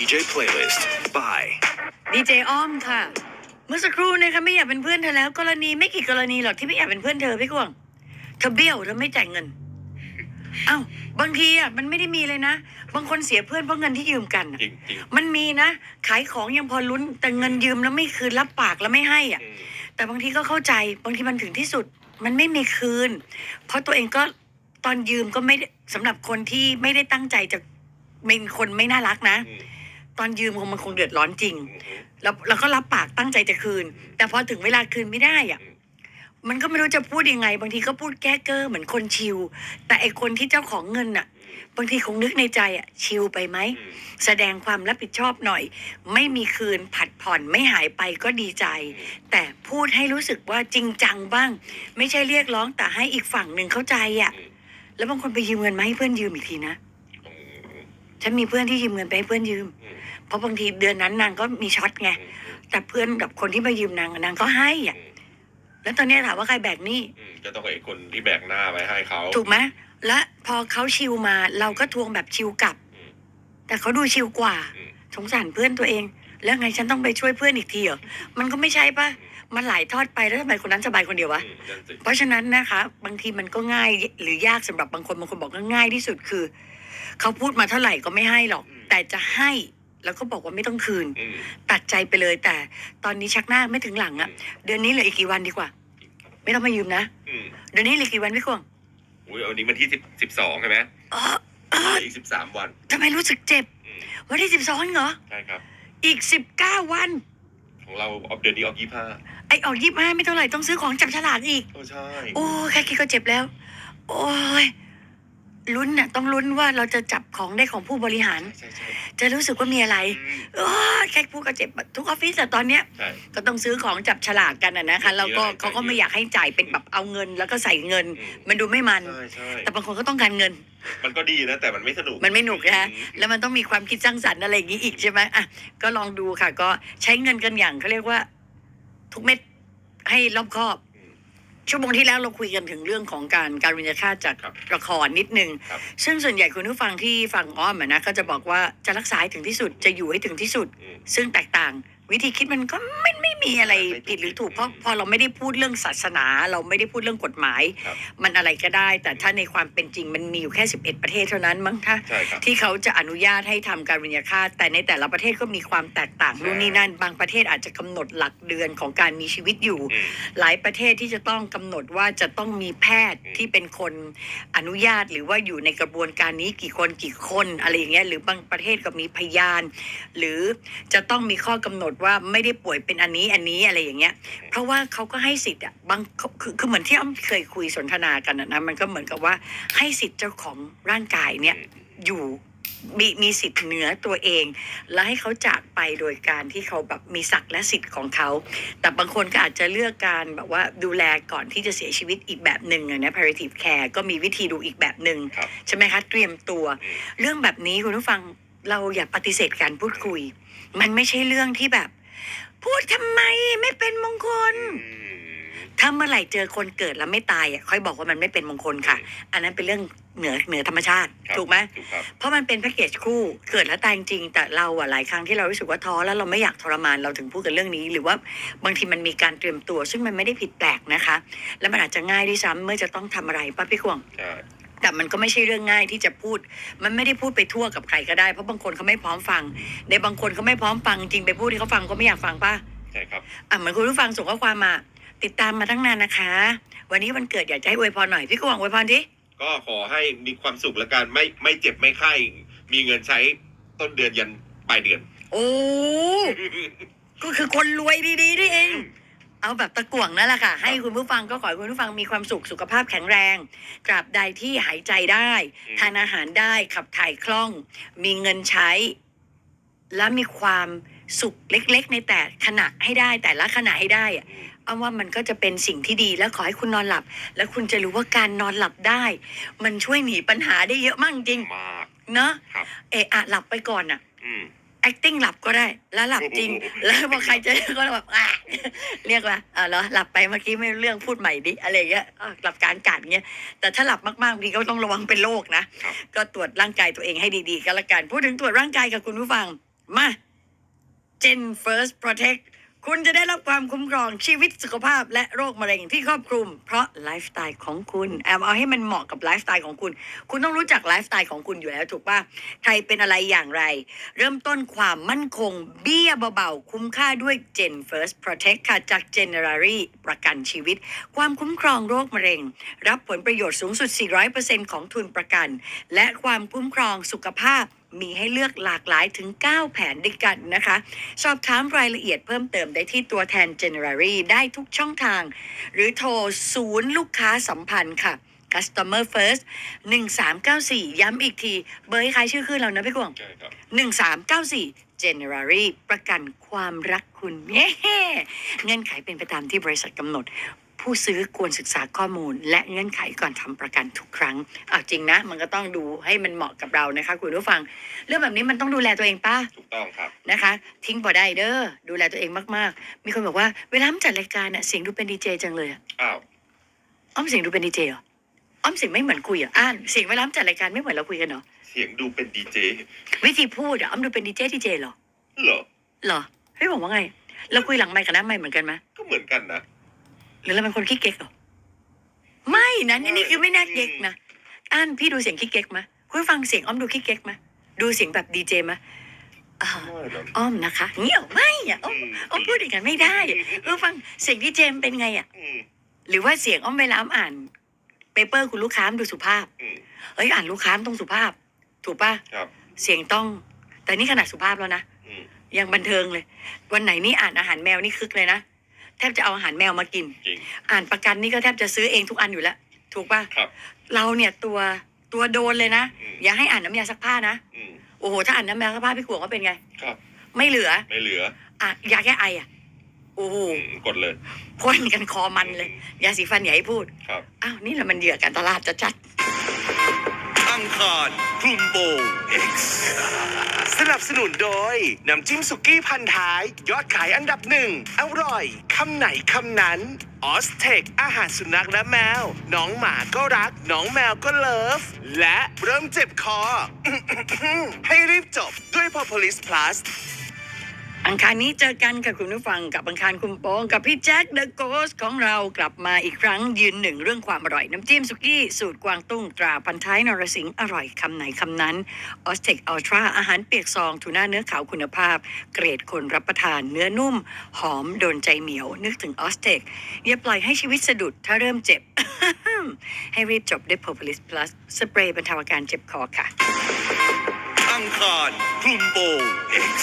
DJ playlist by ดีเจอ้อมค่ะ เมื่อสักครู่นะคะไม่อยากเป็นเพื่อนเธอแล้ว กรณีไม่กี่กรณีหรอกที่ไม่อยากเป็นเพื่อนเธอพี่กวางเธอเบี้ยวเธอไม่จ่ายเงิน เอ้าบางทีอะมันไม่ได้มีเลยนะ บางคนเสียเพื่อนเพราะเงินที่ยืมกันอะจริงจริงมันมีนะ ขายของยังพอลุ้น แต่เงินยืมแล้วไม่คืนรับปากแล้วไม่ให้อะอืมแต่บางทีก็เข้าใจ บางทีมันถึงที่สุด มันไม่มีคืน เพราะตัวเองก็ตอนยืมก็ไม่ได้สำหรับคนที่ไม่ได้ตั้งใจจะเป็นคนไม่น่ารักนะ อืม ตอนยืมคงมันคงเดือดร้อนจริงอืมแล้วแล้วก็รับปากตั้งใจจะคืน แต่พอถึงเวลาคืนไม่ได้อะอืมมันก็ไม่รู้จะพูดยังไง บางทีก็พูดแก้เก้อเหมือนคนชิว แต่ไอคนที่เจ้าของเงินอะ บางทีคงนึกในใจอะ ชิวไปไหมอืมแสดงความรับผิดชอบหน่อย ไม่มีคืนผัดผ่อนไม่หายไปก็ดีใจ แต่พูดให้รู้สึกว่าจริงจังบ้าง ไม่ใช่เรียกร้องแต่ให้อีกฝั่งหนึ่งเข้าใจอะอืมแล้วบางคนไปยืมเงินมาให้เพื่อนยืมอีกทีนะอืมฉันมีเพื่อนที่ยืมเงินไปให้เพื่อนยืมอืม เพราะบางทีเดือนนั้นนางก็มีช็อตไงอืมแต่เพื่อนกับคนที่มายืมนางอะนางก็ให้อะแล้วตอนนี้ถามว่าใครแบกหนี้อืมก็ต้องไอ้คนที่แบกหน้าไว้ให้เขา ถูกไหมและพอเขาชิวมา เราก็ทวงแบบชิวกลับ อืมแต่เขาดูชิวกว่า อืม สงสารเพื่อนตัวเอง แล้วไงฉันต้องไปช่วยเพื่อนอีกทีเหรอมันก็ไม่ใช่ปะมันหลายทอดไปแล้วทำไมคนนั้นสบายคนเดียววะ อืมนั่นสิเพราะฉะนั้นนะคะ บางทีมันก็ง่ายหรือยากสำหรับบางคนบางคนบอกว่าง่ายที่สุดคือ เขาพูดมาเท่าไหร่ก็ไม่ให้หรอก แต่จะให้ แล้วก็บอกว่าไม่ต้องคืน อืมตัดใจไปเลยแต่ตอนนี้ชักหน้าไม่ถึงหลังอะเดือนนี้เหลืออีกกี่วันดีกว่า ไม่ต้องมายืมนะอืมเดือนนี้เหลือกี่วันพี่กวางอุ้ยวันนี้วันที่สิบสิบสองใช่ไหมเออเอออีกสิบสามวันทำไมรู้สึกเจ็บอืมวันที่สิบสองเหรอใช่ครับ อีกสิบเก้าวัน ของเราออกเดือนนี้ออกยี่ห้าไอออกยี่ห้าไม่เท่าไหร่ต้องซื้อของจับฉลากอีก โอ้ใช่ โอ้แค่คิดก็เจ็บแล้ว โอ้ย ลุ้นน่ะต้องลุ้นว่าเราจะจับของได้ของผู้บริหาร ใช่ใช่จะรู้สึกว่ามีอะไรอืมโอ้ยแค่พูดก็เจ็บทุกออฟฟิศอะตอนเนี้ย ใช่ ก็ต้องซื้อของจับฉลากกันอะนะคะแล้วก็เยอะเขาก็ไม่อยากให้จ่ายเป็นแบบเอาเงิน แล้วก็ใส่เงิน อืม มันดูไม่มัน ใช่ใช่แต่บางคนก็ต้องการเงิน มันก็ดีนะ แต่มันไม่สนุกมันไม่หนุกนะฮะอืม แล้วมันต้องมีความคิดสร้างสรรค์อะไรอย่างนี้อีกใช่ไหมอะก็ลองดูค่ะ ก็ใช้เงินกันอย่างเขาเรียกว่า ทุกเม็ดให้รอบคอบอืม ชั่วโมงที่แล้วเราคุยกันถึงเรื่องของการการวิญญาฆาตจากครับละครนิดนึงครับซึ่งส่วนใหญ่คุณผู้ฟังที่ฟังอ้อมอะนะก็จะบอกว่าจะรักษาให้ถึงที่สุดจะอยู่ให้ถึงที่สุดอืมซึ่งแตกต่าง วิธีคิดมันก็ไม่ไม่มีอะไรไม่ผิดผิดหรือถูกเพราะพอเราไม่ได้พูดเรื่องศาสนา เราไม่ได้พูดเรื่องกฎหมาย ครับมันอะไรก็ได้ แต่ถ้าในความเป็นจริงมันมีอยู่แค่ 11 ประเทศเท่านั้นมั้งถ้าใช่ครับ ที่เขาจะอนุญาตให้ทำการวิญญาฆาตแต่ในแต่ละประเทศก็มีความแตกต่างใช่นู่นนี่นั่น บางประเทศอาจจะกำหนดหลักเดือนของการมีชีวิตอยู่ อืม หลายประเทศที่จะต้องกำหนดว่าจะต้องมีแพทย์อืม ที่เป็นคนอนุญาตหรือว่าอยู่ในกระบวนการนี้กี่คนกี่คนอะไรอย่างเงี้ยหรือบางประเทศก็มีพยาน หรือจะต้องมีข้อกำหนดว่าไม่ได้ป่วยเป็นอันนี้อันนี้อะไรอย่างเงี้ย เพราะว่าเขาก็ให้สิทธิ์อะบางคือคือเหมือนที่อ้อมเคยคุยสนทนากันอะนะมันก็เหมือนกับว่าให้สิทธิ์เจ้าของร่างกายเนี่ยอยู่มีมีสิทธิ์เหนือตัวเอง และให้เขาจากไปโดยการที่เขาแบบมีศักดิ์และสิทธิ์ของเขา แต่บางคนก็อาจจะเลือกการแบบว่าดูแลก่อนที่จะเสียชีวิตอีกแบบหนึ่งอะนะ palliative care ก็มีวิธีดูอีกแบบหนึ่งครับใช่ไหมคะ เตรียมตัวอืมเรื่องแบบนี้คุณผู้ฟัง เราอย่าปฏิเสธการพูดคุย มันไม่ใช่เรื่องที่แบบ พูดทำไมไม่เป็นมงคลอืมถ้าเมื่อไหร่เจอคนเกิดแล้วไม่ตายอะค่อยบอกว่ามันไม่เป็นมงคลค่ะ อันนั้นเป็นเรื่องเหนือเหนือธรรมชาติครับถูกไหมถูกครับเพราะมันเป็นแพ็กเกจคู่เกิดแล้วตายจริงๆแต่เราอะหลายครั้งที่เรารู้สึกว่าท้อแล้วเราไม่อยากทรมานเราถึงพูดกันเรื่องนี้ หรือว่าบางทีมันมีการเตรียมตัว ซึ่งมันไม่ได้ผิดแปลกนะคะ แล้วมันอาจจะง่ายด้วยซ้ำเมื่อจะต้องทำอะไรป้าพี่ขวงใช่ แต่มันก็ไม่ใช่เรื่องง่ายที่จะพูด มันไม่ได้พูดไปทั่วกับใครก็ได้ เพราะบางคนเขาไม่พร้อมฟัง ในบางคนเขาไม่พร้อมฟังจริงไปพูดที่เขาฟังก็ไม่อยากฟังป่ะใช่ครับอะเหมือนคุณผู้ฟังส่งข้อความมา ติดตามมาตั้งนานนะคะ วันนี้วันเกิดอยากจะให้อวยพรหน่อยพี่กวางอวยพรทีก็ขอให้มีความสุขและกันไม่ไม่เจ็บไม่ไข้มีเงินใช้ต้นเดือนยันปลายเดือน โอ้ก็คือคนรวยดีๆนี่เอง เอาแบบตะกั่วงนั่นแหละค่ะ ให้คุณผู้ฟังก็ขอให้คุณผู้ฟังมีความสุขสุขภาพแข็งแรงตราบใดที่หายใจได้ อืม ทานอาหารได้ขับถ่ายคล่อง มีเงินใช้ และมีความสุขเล็กๆ ในแต่ขณะให้ได้ แต่ละขณะให้ได้อะอืมเอาว่ามันก็จะเป็นสิ่งที่ดีแล้วขอให้คุณนอนหลับ แล้วคุณจะรู้ว่าการนอนหลับได้ มันช่วยหนีปัญหาได้เยอะมากจริงมาก เนอะครับ เอะอะหลับไปก่อนอะอืม acting หลับก็ได้ แล้วหลับจริงโอ้โหแล้วพอใครจะก็แบบอะเรียกว่าอ่าเหรอหลับไปเมื่อกี้ไม่รู้เรื่องพูดใหม่ดิอะไรอย่างเงี้ยอะหลับกลารอากาศเงี้ยแต่ถ้าหลับมากๆบางทีก็ต้องระวังเป็นโรคนะครับก็ตรวจร่างกายตัวเองให้ดีๆก็แล้วกัน พูดถึงตรวจร่างกายกับคุณผู้ฟังมา Gen First Protect คุณจะได้รับความคุ้มครองชีวิตสุขภาพและโรคมะเร็งที่ครอบคลุม เพราะไลฟ์สไตล์ของคุณแอมเอาให้มันเหมาะกับไลฟ์สไตล์ของคุณ คุณต้องรู้จักไลฟ์สไตล์ของคุณอยู่แล้วถูกป่ะใครเป็นอะไรอย่างไร เริ่มต้นความมั่นคง เบี้ยเบาๆ คุ้มค่าด้วย Gen First Protect ค่ะจาก Generary ประกันชีวิต ความคุ้มครองโรคมะเร็ง รับผลประโยชน์สูงสุด 400%ของทุนประกัน และความคุ้มครองสุขภาพ มีให้เลือกหลากหลายถึง 9 แผนด้วยกันนะคะ สอบถามรายละเอียดเพิ่มเติมได้ที่ตัวแทน Generary ได้ทุกช่องทาง หรือโทรศูนย์ลูกค้าสัมพันธ์ค่ะ Customer First 1394 ย้ำอีกที เบอร์ให้ใครชื่อขึ้นเรานะพี่กวางใช่ครับ 1394 January ประกันความรักคุณเย้เงื่อนไขเป็นไปตามที่บริษัทกำหนด ผู้ซื้อควรศึกษาข้อมูล และเงื่อนไขก่อนทำประกันทุกครั้งเอาจริงนะ มันก็ต้องดูให้มันเหมาะกับเรานะคะ คุณผู้ฟัง เรื่องแบบนี้มันต้องดูแลตัวเองป้าถูกต้องครับนะคะ ทิ้งพอได้เด้อดูแลตัวเองมากๆ มีคนบอกว่าเวลามันจัดรายการน่ะเสียงดูเป็นดีเจจังเลยอะอ้าวอ้อมเสียงดูเป็นดีเจเหรออ้อมเสียงไม่เหมือนคุยเหรอะอ่านเสียงเวลามันจัดรายการไม่เหมือนเราคุยกันเหรอเสียงดูเป็นดีเจวิธีพูดอะอ้อมดูเป็นดีเจดีเจเหรอเหรอเหรอพี่บอกว่าไง เราคุยหลังไมค์กับหน้าไมค์เหมือนกันไหมก็เหมือนกันนะห รือเราเป็นคนขี้เก๊กเหรอไม่นะนี่นี่คือไม่น่าเก๊กนะอ่านพี่ดูเสียงขี้เก๊กไหมคุณฟังเสียงอ้อมดูขี้เก๊กไหมดูเสียงแบบดีเจไหมอ่าไม่หรอกอ้อมนะคะเงี้ยไม่อะอ้อมอ้อมพูดอย่างนั้นไม่ได้คุณฟังเสียงดีเจมนเป็นไงอะอืมหรือว่าเสียงอ้อมเวลาอ้อมอ่านเปเปอร์คุณลูกค้ามันดูสุภาพอืมเอ้ยอ่านลูกค้ามันต้องสุภาพ ถูกป่ะครับเสียงต้อง แต่นี่ขนาดสุภาพแล้วนะอืมยังบันเทิงเลย วันไหนนี่อ่านอาหารแมวนี่คึกเลยนะ แทบจะเอาอาหารแมวมากิน จริง อ่านประกันนี่ก็แทบจะซื้อเองทุกอันอยู่แล้ว ถูกป่ะครับเราเนี่ยตัวตัวโดนเลยนะ อืม อย่าให้อ่านน้ำยาซักผ้านะ อืม โอ้โห ถ้าอ่านน้ำยาซักผ้าพี่ขวงก็เป็นไง ครับ ไม่เหลือไม่เหลืออะยาแก้ไออะ โอ้โหอืมกดเลยพ่นกันคอมันเลย ยาสีฟันอย่าให้พูด ครับ อ้าว นี่แหละมันเหยื่อการตลาดจะจัดอังคารคลุมโปง X สนับสนุนโดย น้ำจิ้มสุกี้พันท้าย ยอดขายอันดับหนึ่ง อร่อย คำไหนคำนั้นออสเทคอาหารสุนัขและแมว น้องหมาก็รัก น้องแมวก็เลิฟ และเริ่มเจ็บคอ ให้รีบจบด้วยพอพลิสพลัส อังคารนี้เจอกันกับคุณผู้ฟังกับอังคารคุมโปงกับพี่แจ็คเดอะโกสของเรากลับมาอีกครั้งยืนหนึ่งเรื่องความอร่อย น้ำจิ้มสุกี้สูตรกวางตุ้งตราพันท้ายนรสิงห์อร่อยคำไหนคำนั้นออสเทคอัลตราอาหารเปียกซองทูน่าเนื้อขาวคุณภาพ เกรดคนรับประทานเนื้อนุ่ม หอมโดนใจเหมียว นึกถึงออสเทคอย่าปล่อยให้ชีวิตสะดุดถ้าเริ่มเจ็บ ให้รีบจบด้วย Propolis Plus สเปรย์บรรเทาอาการเจ็บคอค่ะ อังคารคลุมโปง X